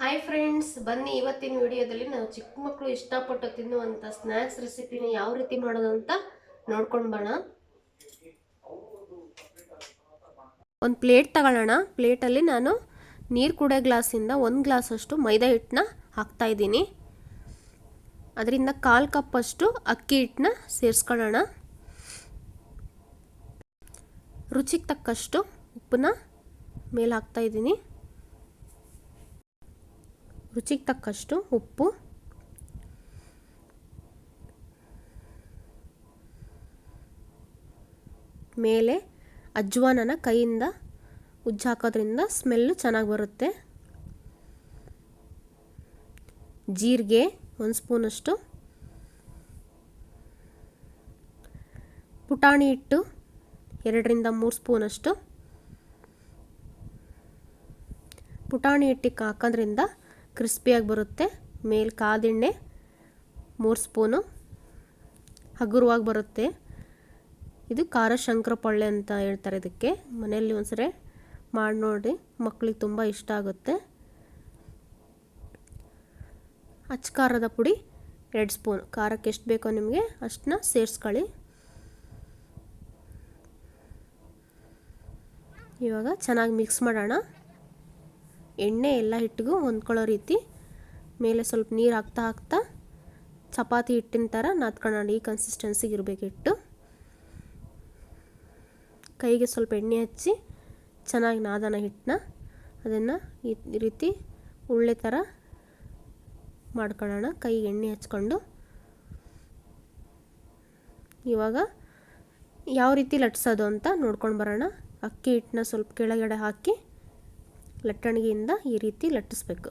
Hi friends ಬನ್ನಿ ಇವತ್ತಿನ ವಿಡಿಯೋದಲ್ಲಿ ನಾವು ಚಿಕ್ಕ ಮಕ್ಕಳು ಇಷ್ಟಪಟ್ಟು ತಿನ್ನುವಂಥ ಸ್ನ್ಯಾಕ್ಸ್ ರೆಸಿಪಿನ ಯಾವ ರೀತಿ ಮಾಡೋದು ಅಂತ ನೋಡ್ಕೊಂಡು ಬಣ ಒಂದು ಪ್ಲೇಟ್ ತಗೊಳ್ಳೋಣ. ಪ್ಲೇಟಲ್ಲಿ ನಾನು ನೀರು ಕುಡಿಯೋ ಗ್ಲಾಸಿಂದ ಒಂದು ಗ್ಲಾಸಷ್ಟು ಮೈದಾ ಹಿಟ್ಟನ್ನ ಹಾಕ್ತಾ ಇದ್ದೀನಿ. ಅದರಿಂದ ಕಾಲು ಕಪ್ಪಷ್ಟು ಅಕ್ಕಿ ಹಿಟ್ಟನ್ನ ಸೇರಿಸ್ಕೊಳ್ಳೋಣ. ರುಚಿಗೆ ತಕ್ಕಷ್ಟು ಉಪ್ಪನ್ನ ಮೇಲೆ ಹಾಕ್ತಾ ಇದ್ದೀನಿ. ರುಚಿಗೆ ತಕ್ಕಷ್ಟು ಉಪ್ಪು. ಮೇಲೆ ಅಜ್ವಾನನ ಕೈಯಿಂದ ಉಜ್ಜಿ ಹಾಕೋದ್ರಿಂದ ಸ್ಮೆಲ್ಲು ಚೆನ್ನಾಗಿ ಬರುತ್ತೆ. ಜೀರಿಗೆ ಒಂದು ಸ್ಪೂನಷ್ಟು. ಪುಟಾಣಿ ಹಿಟ್ಟು ಎರಡರಿಂದ ಮೂರು ಸ್ಪೂನಷ್ಟು. ಪುಟಾಣಿ ಹಿಟ್ಟಿಗೆ ಹಾಕೋದ್ರಿಂದ ಕ್ರಿಸ್ಪಿಯಾಗಿ ಬರುತ್ತೆ. ಮೇಲೆ ಕಾದೆಣ್ಣೆ, ಮೂರು ಸ್ಪೂನು. ಹಗುರವಾಗಿ ಬರುತ್ತೆ. ಇದು ಖಾರ ಶಂಕರಪೊಳ್ಳೆ ಅಂತ ಹೇಳ್ತಾರೆ ಇದಕ್ಕೆ. ಮನೆಯಲ್ಲಿ ಒಂದ್ಸರಿ ಮಾಡಿ ನೋಡಿ. ಮಕ್ಕಳಿಗೆ ತುಂಬ ಇಷ್ಟ ಆಗುತ್ತೆ. ಅಚ್ಚಕಾರದ ಪುಡಿ, ಎರಡು ಸ್ಪೂನ್. ಖಾರಕ್ಕೆ ಎಷ್ಟು ಬೇಕೋ ನಿಮಗೆ ಅಷ್ಟನ್ನ ಸೇರಿಸ್ಕೊಳ್ಳಿ. ಇವಾಗ ಚೆನ್ನಾಗಿ ಮಿಕ್ಸ್ ಮಾಡೋಣ. ಎಣ್ಣೆ ಎಲ್ಲ ಹಿಟ್ಟಿಗೂ ಹೊಂದ್ಕೊಳ್ಳೋ ರೀತಿ ಮೇಲೆ ಸ್ವಲ್ಪ ನೀರು ಹಾಕ್ತಾ ಹಾಕ್ತಾ ಚಪಾತಿ ಹಿಟ್ಟಿನ ಥರ ನಾದ್ಕೊಳ್ಳೋಣ ಈ ಕನ್ಸಿಸ್ಟೆನ್ಸಿಗೆ ಇರಬೇಕು ಹಿಟ್ಟು. ಕೈಗೆ ಸ್ವಲ್ಪ ಎಣ್ಣೆ ಹಚ್ಚಿ ಚೆನ್ನಾಗಿ ನಾದನ ಹಿಟ್ಟನ್ನ. ಅದನ್ನು ಈ ರೀತಿ ಉಳ್ಳೆ ಥರ ಮಾಡ್ಕೊಳ್ಳೋಣ. ಕೈಗೆ ಎಣ್ಣೆ ಹಚ್ಕೊಂಡು. ಇವಾಗ ಯಾವ ರೀತಿ ಲಟ್ಸೋದು ಅಂತ ನೋಡ್ಕೊಂಡು ಬರೋಣ. ಅಕ್ಕಿ ಹಿಟ್ಟನ್ನ ಸ್ವಲ್ಪ ಕೆಳಗಡೆ ಹಾಕಿ ಲಟ್ಟಣಿಗೆಯಿಂದ ಈ ರೀತಿ ಲಟ್ಟಿಸ್ಬೇಕು.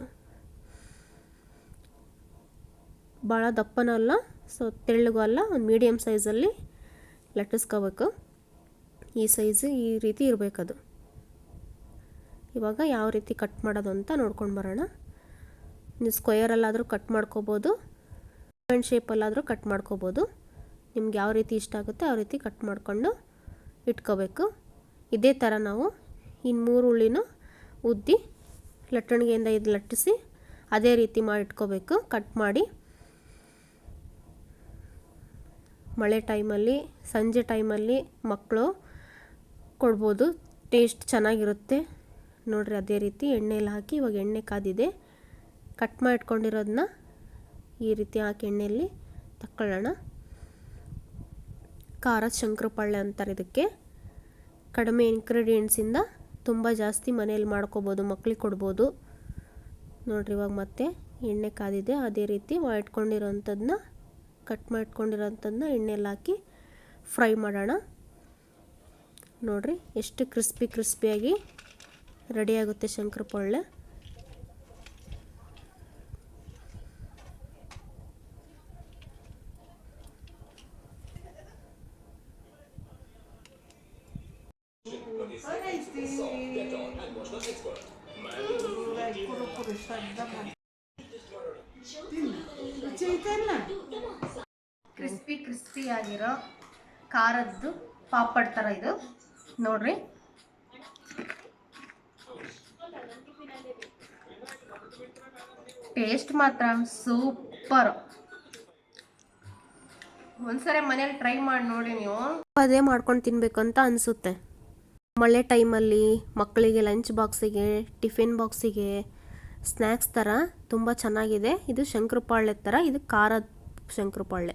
ಭಾಳ ದಪ್ಪನೂ ಅಲ್ಲ, ಸೊ ತೆಳ್ಳಗೂ ಅಲ್ಲ, ಒಂದು ಮೀಡಿಯಮ್ ಸೈಜಲ್ಲಿ ಲಟ್ಟಿಸ್ಕೋಬೇಕು. ಈ ಸೈಜ್ ಈ ರೀತಿ ಇರಬೇಕದು. ಇವಾಗ ಯಾವ ರೀತಿ ಕಟ್ ಮಾಡೋದು ಅಂತ ನೋಡ್ಕೊಂಡು ಬರೋಣ. ನೀವು ಸ್ಕ್ವಯರಲ್ಲಾದರೂ ಕಟ್ ಮಾಡ್ಕೋಬೋದು ಡೈಮಂಡ್ ಶೇಪಲ್ಲಾದರೂ ಕಟ್ ಮಾಡ್ಕೋಬೋದು. ನಿಮ್ಗೆ ಯಾವ ರೀತಿ ಇಷ್ಟ ಆಗುತ್ತೆ ಆ ರೀತಿ ಕಟ್ ಮಾಡಿಕೊಂಡು ಇಟ್ಕೋಬೇಕು. ಇದೇ ಥರ ನಾವು ಇನ್ನು ಮೂರು ಉಳ್ಳಿನೂ ಉದ್ದಿ ಲಟ್ಟಣಿಗೆಯಿಂದ ಇದು ಲಟ್ಟಿಸಿ ಅದೇ ರೀತಿ ಮಾಡಿ ಇಟ್ಕೋಬೇಕು ಕಟ್ ಮಾಡಿ. ಮಳೆ ಟೈಮಲ್ಲಿ, ಸಂಜೆ ಟೈಮಲ್ಲಿ ಮಕ್ಕಳು ಕೊಡ್ಬೋದು. ಟೇಸ್ಟ್ ಚೆನ್ನಾಗಿರುತ್ತೆ. ನೋಡಿರಿ ಅದೇ ರೀತಿ ಎಣ್ಣೆಯಲ್ಲಿ ಹಾಕಿ ಇವಾಗ ಎಣ್ಣೆ ಕಾದಿದೆ. ಕಟ್ ಮಾಡಿಟ್ಕೊಂಡಿರೋದನ್ನ ಈ ರೀತಿ ಹಾಕಿ ಎಣ್ಣೆಯಲ್ಲಿ ತಕ್ಕೊಳ್ಳೋಣ. ಖಾರ ಶಂಕರಪಾಳೆ ಅಂತಾರೆ ಇದಕ್ಕೆ. ಕಡಿಮೆ ಇಂಗ್ರೀಡಿಯೆಂಟ್ಸಿಂದ ತುಂಬ ಜಾಸ್ತಿ ಮನೇಲಿ ಮಾಡ್ಕೋಬೋದು, ಮಕ್ಳಿಗೆ ಕೊಡ್ಬೋದು. ನೋಡ್ರಿ ಇವಾಗ ಮತ್ತೆ ಎಣ್ಣೆ ಕಾದಿದೆ, ಅದೇ ರೀತಿ ಇಟ್ಕೊಂಡಿರೋಂಥದ್ದನ್ನ ಕಟ್ ಮಾಡಿಟ್ಕೊಂಡಿರೋಂಥದ್ದನ್ನ ಎಣ್ಣೆಯಲ್ಲಿ ಹಾಕಿ ಫ್ರೈ ಮಾಡೋಣ. ನೋಡಿರಿ ಎಷ್ಟು ಕ್ರಿಸ್ಪಿ ಕ್ರಿಸ್ಪಿಯಾಗಿ ರೆಡಿಯಾಗುತ್ತೆ ಕ್ರಿಸ್ಪಿ ಕ್ರಿಸ್ಪಿ ಆಗಿರೋ ಖಾರದ್ದು ಪಾಪಡ್ ಥರ ಇದು. ನೋಡ್ರಿ. ಟೇಸ್ಟ್ ಮಾತ್ರ ಸೂಪರ್ ಒಂದ್ಸರಿ ಮನೇಲಿ ಟ್ರೈ ಮಾಡಿ ನೋಡಿ ನೀವು. ಅದೇ ಮಾಡ್ಕೊಂಡು ತಿನ್ಬೇಕು ಅಂತ ಅನಿಸುತ್ತೆ. ಮಳೆ ಟೈಮಲ್ಲಿ ಮಕ್ಕಳಿಗೆ ಲಂಚ್ ಬಾಕ್ಸಿಗೆ, ಟಿಫಿನ್ ಬಾಕ್ಸಿಗೆ ಸ್ನ್ಯಾಕ್ಸ್ ಥರ ತುಂಬ ಚೆನ್ನಾಗಿದೆ. ಇದು ಶಂಕರಪಾಳೆ ಥರ, ಇದು ಖಾರದ ಶಂಕರಪಾಳ್ಯ